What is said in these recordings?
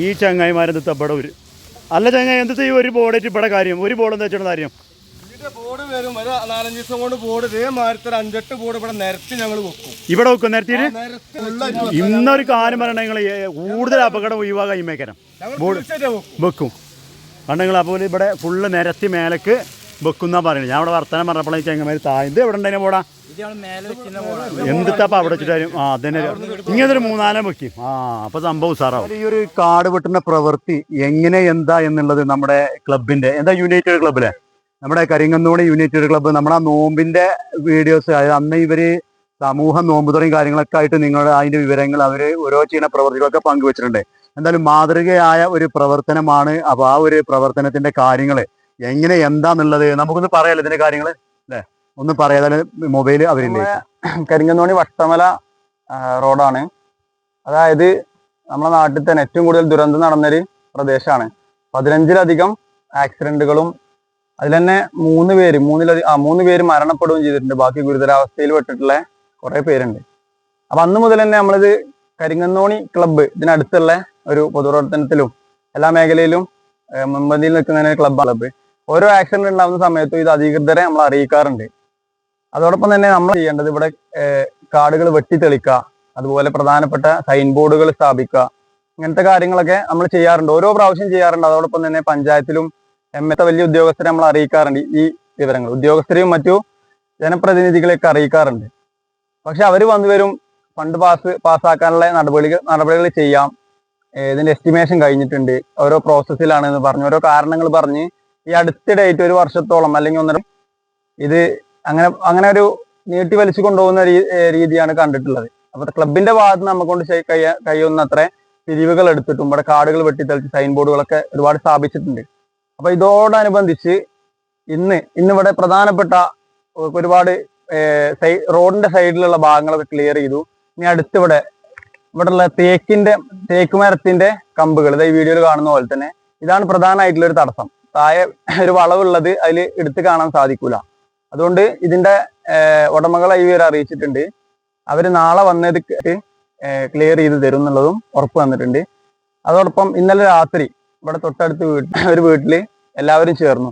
ഈ ചങ്ങായിമാരെന്ത് ഇവിടെ ഒരു അല്ല ചങ്ങായി എന്ത് ചെയ്യും? ഒരു ബോർഡായിട്ട് ഇവിടെ കാര്യം ഒരു ബോർഡ് എന്താ വെച്ചാൽ കാര്യം ഇതിന്റെ ബോർഡ് വരും. ഒരു നാലഞ്ച് ദിവസം കൊണ്ട് ബോർഡ് ഇതേമാതിരത്തെ ഒരു അഞ്ചെട്ട് ബോർഡ് ഇവിടെ നിരത്തി ഞങ്ങൾ വെക്കും. ഇവിടെ വെക്കും നേരത്തെ നിരത്തി ഇന്നൊരു കാര്യം പറയണ നിങ്ങൾ കൂടുതൽ അപകടം ഒഴിവാക്കാൻ ഇമ്മേക്കരം ബോർഡ് വെക്കും. കാരണം നിങ്ങൾ അപ്പോൾ ഇവിടെ ഫുള്ള് നിരത്തി മേലേക്ക് വെക്കുന്ന പറയുന്നത്. ഞാൻ അവിടെ വർത്തമാനം പറഞ്ഞപ്പോൾ ചെങ്ങന്മാർ താഴ്ന്നത്. എവിടെ ഉണ്ടായിരുന്നു പോടാ എന്തിത്താ അവിടെ വെച്ചിട്ടാലും ആ അതന്നെ. ഇങ്ങനത്തെ ഒരു മൂന്നാലം വെക്കും ആ അപ്പൊ സംഭവം സാറാവും ഈ ഒരു കാട് വെട്ടുന്ന പ്രവൃത്തി എങ്ങനെ എന്താ എന്നുള്ളത് നമ്മുടെ ക്ലബിന്റെ എന്താ യുണൈറ്റഡ് ക്ലബിലെ നമ്മുടെ കരിങ്ങന്നൂട് യുണൈറ്റഡ് ക്ലബ്ബ്. നമ്മുടെ ആ നോമ്പിന്റെ വീഡിയോസ് അതായത് അന്ന് ഇവർ സമൂഹ നോമ്പുതുറയും കാര്യങ്ങളൊക്കെ ആയിട്ട് നിങ്ങളുടെ അതിന്റെ വിവരങ്ങൾ അവർ ഓരോ ചെയ്യുന്ന പ്രവൃത്തികളൊക്കെ പങ്കുവച്ചിട്ടുണ്ട്. എന്തായാലും മാതൃകയായ ഒരു പ്രവർത്തനമാണ് അപ്പൊ ആ ഒരു പ്രവർത്തനത്തിന്റെ കാര്യങ്ങൾ എങ്ങനെ എന്താന്നുള്ളത് നമുക്കൊന്ന് പറയാലോ ഇതിന്റെ കാര്യങ്ങൾ അല്ലേ ഒന്ന് പറയാതെ മൊബൈൽ അവരില്ല? കരിങ്കന്നോണി വട്ടമല റോഡാണ്. അതായത് നമ്മുടെ നാട്ടിൽ തന്നെ ഏറ്റവും കൂടുതൽ ദുരന്തം നടന്നൊരു പ്രദേശമാണ് പതിനഞ്ചിലധികം ആക്സിഡന്റുകളും അതിൽ തന്നെ മൂന്ന് പേര് മൂന്നിലധികം ആ മൂന്ന് പേര് മരണപ്പെടുകയും ചെയ്തിട്ടുണ്ട്. ബാക്കി ഗുരുതരാവസ്ഥയിൽ പെട്ടിട്ടുള്ള കുറെ പേരുണ്ട്. അപ്പൊ അന്ന് മുതൽ തന്നെ നമ്മളിത് കരിങ്ങന്നോണി ക്ലബ്ബ് ഇതിനടുത്തുള്ള ഒരു പൊതുപ്രവർത്തനത്തിലും എല്ലാ മേഖലയിലും മുൻപന്തിയിൽ നിൽക്കുന്ന ക്ലബ്ബ് ക്ലബ്ബ് ഓരോ ആക്സിഡന്റ് ഉണ്ടാകുന്ന സമയത്തും ഇത് അധികൃതരെ നമ്മൾ അറിയിക്കാറുണ്ട്. അതോടൊപ്പം തന്നെ നമ്മൾ ചെയ്യേണ്ടത് ഇവിടെ കാടുകൾ വെട്ടിത്തെളിക്കുക അതുപോലെ പ്രധാനപ്പെട്ട സൈൻ ബോർഡുകൾ സ്ഥാപിക്കുക ഇങ്ങനത്തെ കാര്യങ്ങളൊക്കെ നമ്മൾ ചെയ്യാറുണ്ട്. ഓരോ പ്രാവശ്യം ചെയ്യാറുണ്ട്. അതോടൊപ്പം തന്നെ പഞ്ചായത്തിലും എം എത്ത വലിയ ഉദ്യോഗസ്ഥരെ നമ്മൾ അറിയിക്കാറുണ്ട്. ഈ വിവരങ്ങൾ ഉദ്യോഗസ്ഥരെയും മറ്റു ജനപ്രതിനിധികളെയൊക്കെ അറിയിക്കാറുണ്ട്. പക്ഷെ അവർ വന്നു വരും ഫണ്ട് പാസ് പാസ്സാക്കാനുള്ള നടപടികൾ നടപടികൾ ചെയ്യാം. ഇതിന്റെ എസ്റ്റിമേഷൻ കഴിഞ്ഞിട്ടുണ്ട്. ഓരോ പ്രോസസ്സിലാണ് എന്ന് പറഞ്ഞു. ഓരോ കാരണങ്ങൾ പറഞ്ഞ് ഈ അടുത്തിടെയായിട്ട് ഒരു വർഷത്തോളം അല്ലെങ്കിൽ ഒന്നര ഇത് അങ്ങനെ അങ്ങനെ ഒരു നീട്ടി വലിച്ചു കൊണ്ടുപോകുന്ന രീതിയാണ് കണ്ടിട്ടുള്ളത്. അപ്പൊ ക്ലബിന്റെ ഭാഗത്ത് നമുക്ക് കൊണ്ട് കഴിയുന്ന അത്ര പിരിവുകൾ എടുത്തിട്ടും ഇവിടെ കാർഡുകൾ വെട്ടിത്തെളിച്ച് സൈൻ ബോർഡുകളൊക്കെ ഒരുപാട് സ്ഥാപിച്ചിട്ടുണ്ട്. അപ്പൊ ഇതോടനുബന്ധിച്ച് ഇന്ന് ഇന്നിവിടെ പ്രധാനപ്പെട്ട ഒരുപാട് റോഡിന്റെ സൈഡിലുള്ള ഭാഗങ്ങളൊക്കെ ക്ലിയർ ചെയ്തു. ഇനി അടുത്തിവിടെ ഇവിടെയുള്ള തേക്കിന്റെ തേക്ക് മരത്തിന്റെ കമ്പുകൾ ഇത് ഈ വീഡിയോയിൽ കാണുന്ന പോലെ തന്നെ ഇതാണ് പ്രധാനമായിട്ടുള്ള ഒരു തടസ്സം. താഴെ ഒരു വളവുള്ളത് അതിൽ എടുത്ത് കാണാൻ സാധിക്കൂല. അതുകൊണ്ട് ഇതിന്റെ ഉടമകളെ ഇവർ അറിയിച്ചിട്ടുണ്ട്. അവർ നാളെ വന്നത് ക്ലിയർ ചെയ്ത് തരും എന്നുള്ളതും ഉറപ്പ് വന്നിട്ടുണ്ട്. അതോടൊപ്പം ഇന്നലെ രാത്രി ഇവിടെ തൊട്ടടുത്ത് വീട്ടിൽ ഒരു വീട്ടിൽ എല്ലാവരും ചേർന്നു.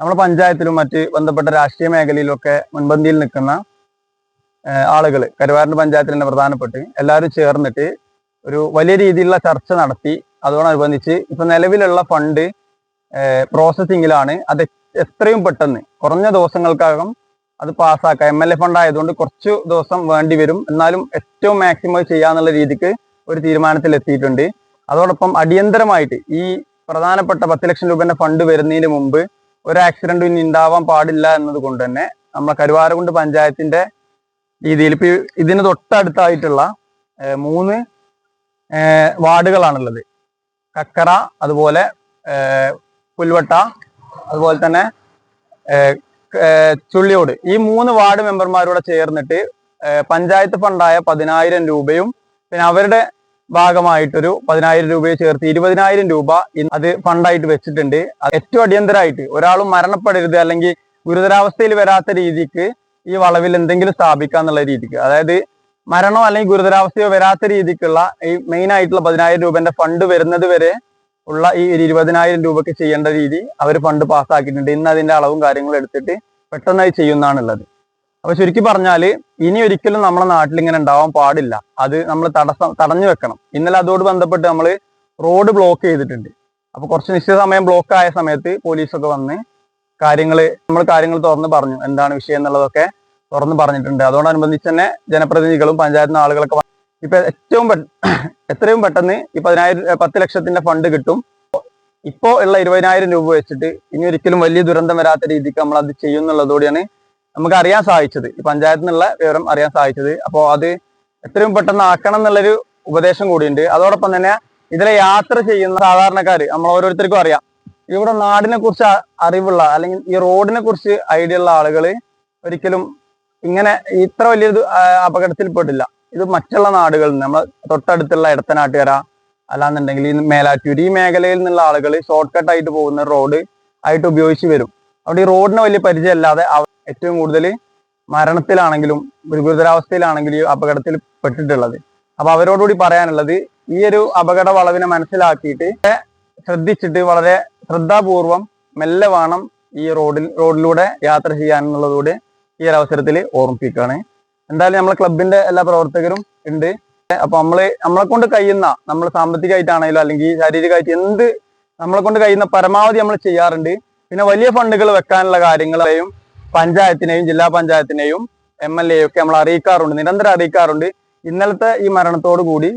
നമ്മുടെ പഞ്ചായത്തിലും മറ്റ് ബന്ധപ്പെട്ട രാഷ്ട്രീയ മേഖലയിലൊക്കെ മുൻപന്തിയിൽ നിൽക്കുന്ന ആളുകൾ കരുവാരന്റെ പഞ്ചായത്തിൽ തന്നെ പ്രധാനപ്പെട്ട് എല്ലാവരും ചേർന്നിട്ട് ഒരു വലിയ രീതിയിലുള്ള ചർച്ച നടത്തി അതോടനുബന്ധിച്ച് ഇപ്പൊ നിലവിലുള്ള ഫണ്ട് പ്രോസസ്സിങ്ങിലാണ് അത് എത്രയും പെട്ടെന്ന്. കുറഞ്ഞ ദിവസങ്ങൾക്കകം അത് പാസ്സാക്കാം. എം എൽ എ ഫണ്ട് ആയതുകൊണ്ട് കുറച്ച് ദിവസം വേണ്ടി വരും. എന്നാലും ഏറ്റവും മാക്സിമം ചെയ്യാന്നുള്ള രീതിക്ക് ഒരു തീരുമാനത്തിൽ എത്തിയിട്ടുണ്ട് അതോടൊപ്പം അടിയന്തരമായിട്ട് ഈ പ്രധാനപ്പെട്ട പത്ത് ലക്ഷം രൂപന്റെ ഫണ്ട് വരുന്നതിന് മുമ്പ് ഒരു ആക്സിഡന്റും ഇനി ഉണ്ടാവാൻ പാടില്ല എന്നത് കൊണ്ട് തന്നെ നമ്മളെ കരുവാരകുണ്ട് പഞ്ചായത്തിന്റെ രീതിയിൽ ഇപ്പൊ ഇതിന് തൊട്ടടുത്തായിട്ടുള്ള മൂന്ന് വാർഡുകളാണുള്ളത്. കക്കറ അതുപോലെ പുൽവട്ട അതുപോലെ തന്നെ ചുള്ളിയോട് ഈ മൂന്ന് വാർഡ് മെമ്പർമാരോടെ ചേർന്നിട്ട് പഞ്ചായത്ത് ഫണ്ടായ പതിനായിരം രൂപയും പിന്നെ അവരുടെ ഭാഗമായിട്ടൊരു പതിനായിരം രൂപയെ ചേർത്ത് ഇരുപതിനായിരം രൂപ അത് ഫണ്ടായിട്ട് വെച്ചിട്ടുണ്ട്. ഏറ്റവും അടിയന്തരമായിട്ട് ഒരാളും മരണപ്പെടരുത് അല്ലെങ്കിൽ ഗുരുതരാവസ്ഥയിൽ വരാത്ത രീതിക്ക് ഈ വളവിൽ എന്തെങ്കിലും സ്ഥാപിക്കുക എന്നുള്ള രീതിക്ക്. അതായത് മരണോ അല്ലെങ്കിൽ ഗുരുതരാവസ്ഥയോ വരാത്ത രീതിക്കുള്ള ഈ മെയിൻ ആയിട്ടുള്ള പതിനായിരം രൂപന്റെ ഫണ്ട് വരുന്നത് വരെ ഉള്ള ഈ ഒരു ഇരുപതിനായിരം രൂപയ്ക്ക് ചെയ്യേണ്ട രീതി അവർ ഫണ്ട് പാസ്സാക്കിയിട്ടുണ്ട്. ഇന്ന് അതിന്റെ അളവും കാര്യങ്ങളും എടുത്തിട്ട് പെട്ടെന്നായി ചെയ്യുന്നതാണുള്ളത് അപ്പൊ ചുരുക്കി പറഞ്ഞാൽ ഇനി ഒരിക്കലും നമ്മുടെ നാട്ടിൽ ഇങ്ങനെ ഉണ്ടാവാൻ പാടില്ല. അത് നമ്മൾ തടസ്സം തടഞ്ഞു വെക്കണം. ഇന്നലെ അതോട് ബന്ധപ്പെട്ട് നമ്മൾ റോഡ് ബ്ലോക്ക് ചെയ്തിട്ടുണ്ട്. അപ്പൊ കുറച്ച് നിശ്ചിത സമയം ബ്ലോക്ക് ആയ സമയത്ത് പോലീസൊക്കെ വന്ന് കാര്യങ്ങൾ നമ്മൾ കാര്യങ്ങൾ തുറന്ന് പറഞ്ഞു. എന്താണ് വിഷയം എന്നുള്ളതൊക്കെ തുറന്ന് പറഞ്ഞിട്ടുണ്ട്. അതോടനുബന്ധിച്ച് തന്നെ ജനപ്രതിനിധികളും പഞ്ചായത്തിന് ആളുകളൊക്കെ ഇപ്പൊ ഏറ്റവും എത്രയും പെട്ടെന്ന് ഈ പതിനായിരം പത്ത് ലക്ഷത്തിന്റെ ഫണ്ട് കിട്ടും. ഇപ്പോ ഉള്ള ഇരുപതിനായിരം രൂപ വെച്ചിട്ട് ഇനി ഒരിക്കലും വലിയ ദുരന്തം വരാത്ത രീതിക്ക് നമ്മൾ അത് ചെയ്യുന്നുള്ളതോടെയാണ് നമുക്ക് അറിയാൻ സാധിച്ചത്. ഈ പഞ്ചായത്തിൽ നിന്നുള്ള വിവരം അറിയാൻ സാധിച്ചത്. അപ്പോൾ അത് എത്രയും പെട്ടെന്ന് ആക്കണം എന്നുള്ളൊരു ഉപദേശം കൂടിയുണ്ട്. അതോടൊപ്പം തന്നെ ഇതിലെ യാത്ര ചെയ്യുന്ന സാധാരണക്കാർ നമ്മൾ ഓരോരുത്തർക്കും അറിയാം. ഇവിടെ നാടിനെ കുറിച്ച് അറിവുള്ള അല്ലെങ്കിൽ ഈ റോഡിനെ കുറിച്ച് ഐഡിയ ഉള്ള ആളുകൾ ഒരിക്കലും ഇങ്ങനെ ഇത്ര വലിയ അപകടത്തിൽപ്പെട്ടില്ല. ഇത് മറ്റുള്ള നാടുകളിൽ നിന്ന് നമ്മൾ തൊട്ടടുത്തുള്ള ഇടത്തനാട്ടുകര അല്ലാന്നുണ്ടെങ്കിൽ ഈ മേലാറ്റൂർ ഈ മേഖലയിൽ നിന്നുള്ള ആളുകൾ ഷോർട്ട് കട്ട് ആയിട്ട് പോകുന്ന റോഡ് ആയിട്ട് ഉപയോഗിച്ച് വരും. അവിടെ ഈ റോഡിന് വലിയ പരിചയമല്ലാതെ ഏറ്റവും കൂടുതൽ മരണത്തിലാണെങ്കിലും ഒരു ഗുരുതരാവസ്ഥയിലാണെങ്കിലും ഈ അപകടത്തിൽ പെട്ടിട്ടുള്ളത്. അപ്പൊ അവരോടുകൂടി പറയാനുള്ളത് ഈ ഒരു അപകട വളവിനെ മനസ്സിലാക്കിയിട്ട് ശ്രദ്ധിച്ചിട്ട് വളരെ ശ്രദ്ധാപൂർവം മെല്ലെ വേണം ഈ റോഡിൽ റോഡിലൂടെ യാത്ര ചെയ്യാനുള്ളതുകൂടി ഈ ഒരു അവസരത്തിൽ ഓർമ്മിപ്പിക്കുകയാണ്. എന്തായാലും നമ്മളെ ക്ലബിന്റെ എല്ലാ പ്രവർത്തകരും ഉണ്ട്. അപ്പൊ നമ്മൾ നമ്മളെ കൊണ്ട് കഴിയുന്ന നമ്മൾ സാമ്പത്തികമായിട്ടാണെങ്കിലും അല്ലെങ്കിൽ ശാരീരികമായിട്ട് എന്ത് നമ്മളെ കൊണ്ട് കഴിയുന്ന പരമാവധി നമ്മൾ ചെയ്യാറുണ്ട്. പിന്നെ വലിയ ഫണ്ടുകൾ വെക്കാനുള്ള കാര്യങ്ങളെയും പഞ്ചായത്തിനെയും ജില്ലാ പഞ്ചായത്തിനെയും എം എൽ എ ഒക്കെ നമ്മൾ അറിയിക്കാറുണ്ട്. നിരന്തരം അറിയിക്കാറുണ്ട്. ഇന്നലത്തെ ഈ മരണത്തോടു കൂടി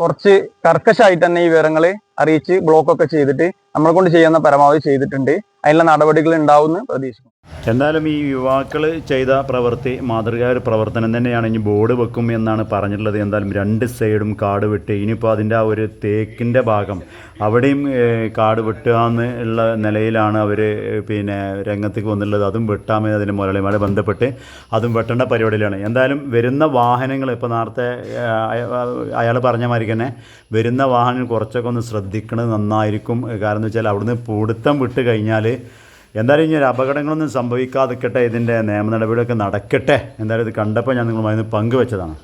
കുറച്ച് കർക്കശായിട്ട് തന്നെ ഈ വിവരങ്ങൾ അറിയിച്ച് ബ്ലോക്ക് ഒക്കെ ചെയ്തിട്ട് നമ്മളെ കൊണ്ട് ചെയ്യുന്ന പരമാവധി ചെയ്തിട്ടുണ്ട്. അതിനുള്ള നടപടികൾ ഉണ്ടാവുമെന്ന് പ്രതീക്ഷിക്കുന്നു. എന്തായാലും ഈ യുവാക്കൾ ചെയ്ത പ്രവൃത്തി മാതൃകാ ഒരു പ്രവർത്തനം തന്നെയാണ്. ഇനി ബോർഡ് വെക്കും എന്നാണ് പറഞ്ഞിട്ടുള്ളത്. എന്തായാലും രണ്ട് സൈഡും കാട് വിട്ട്. ഇനിയിപ്പോൾ അതിന്റെ ആ ഒരു തേക്കിന്റെ ഭാഗം അവിടെയും കാട് വെട്ടുക എന്നുള്ള നിലയിലാണ് അവർ പിന്നെ രംഗത്തേക്ക് വന്നിട്ടുള്ളത്. അതും വെട്ടാമെന്ന് അതിന്റെ മുരളിയുമായി ബന്ധപ്പെട്ട് അതും വെട്ടേണ്ട പരിപാടിയിലാണ്. എന്തായാലും വരുന്ന വാഹനങ്ങൾ ഇപ്പോൾ നേരത്തെ അയാൾ പറഞ്ഞ മാതിരി തന്നെ വരുന്ന വാഹനങ്ങൾ കുറച്ചൊക്കെ ഒന്ന് ശ്രദ്ധിക്കണത് നന്നായിരിക്കും. കാരണം എന്ന് വെച്ചാൽ അവിടുന്ന് പൂടുത്തം വിട്ട് കഴിഞ്ഞാൽ എന്തായാലും ഇനി ഒരു അപകടങ്ങളൊന്നും സംഭവിക്കാതിരിക്കട്ടെ ഇതിന്റെ നിയമ നടപടിയൊക്കെ നടക്കട്ടെ. എന്തായാലും ഇത് കണ്ടപ്പോൾ ഞാൻ നിങ്ങളുമായി പങ്കുവെച്ചതാണ്.